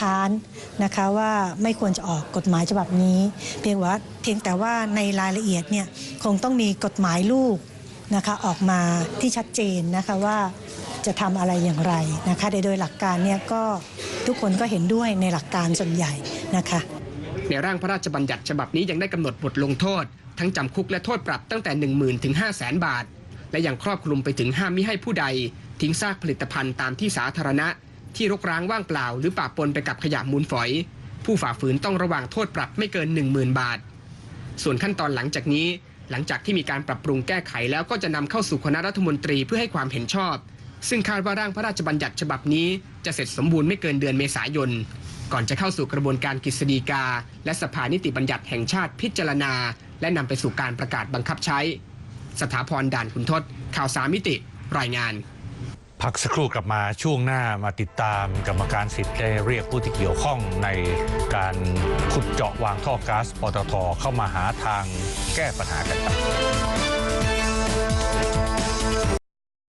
ค้านนะคะว่าไม่ควรจะออกกฎหมายฉบับนี้ เพียงว่าเพียงแต่ว่าในรายละเอียดเนี่ยคงต้องมีกฎหมายลูกนะคะออกมาที่ชัดเจนนะคะว่าจะทำอะไรอย่างไรนะคะโดยโดยหลักการเนี่ยก็ทุกคนก็เห็นด้วยในหลักการส่วนใหญ่นะคะในร่างพระราชบัญญัติฉบับนี้ยังได้กำหนดบทลงโทษ ทั้งจำคุกและโทษปรับตั้งแต่ 1 0,000ถึง5 0 0 0 0 0บาท และยังครอบคลุมไปถึงห้ามมิให้ผู้ใด ทิ้งซากผลิตภัณฑ์ตามที่สาธารณะ ที่รกร้างว่างเปล่า หรือปะปนไปกับขยะมูลฝอย ผู้ฝ่าฝืนต้องระวังโทษปรับไม่เกิน 10,000 บาท ส่วนขั้นตอนหลังจากนี้ หลังจากที่มีการปรับปรุงแก้ไขแล้วก็จะนำเข้าสู่คณะรัฐมนตรีเพื่อให้ความเห็นชอบ ซึ่งคาดว่าร่างพระราชบัญญัติฉบับนี้จะเสร็จสมบูรณ์ไม่เกินเดือนเมษายนก่อนจะเข้าสู่กระบวนการกฤษฎีกา และสภานิติบัญญัติแห่งชาติพิจารณา และนำไปสู่การประกาศบังคับใช้ สถาพรด่านขุนทศข่าวสามมิติ รายงาน พักสักครู่กลับมาช่วงหน้ามาติดตามกรรมการสิทธิ์ได้เรียกผู้ที่เกี่ยวข้องในการขุดเจาะวางท่อก๊าซปตทเข้ามาหาทางแก้ปัญหากันครับ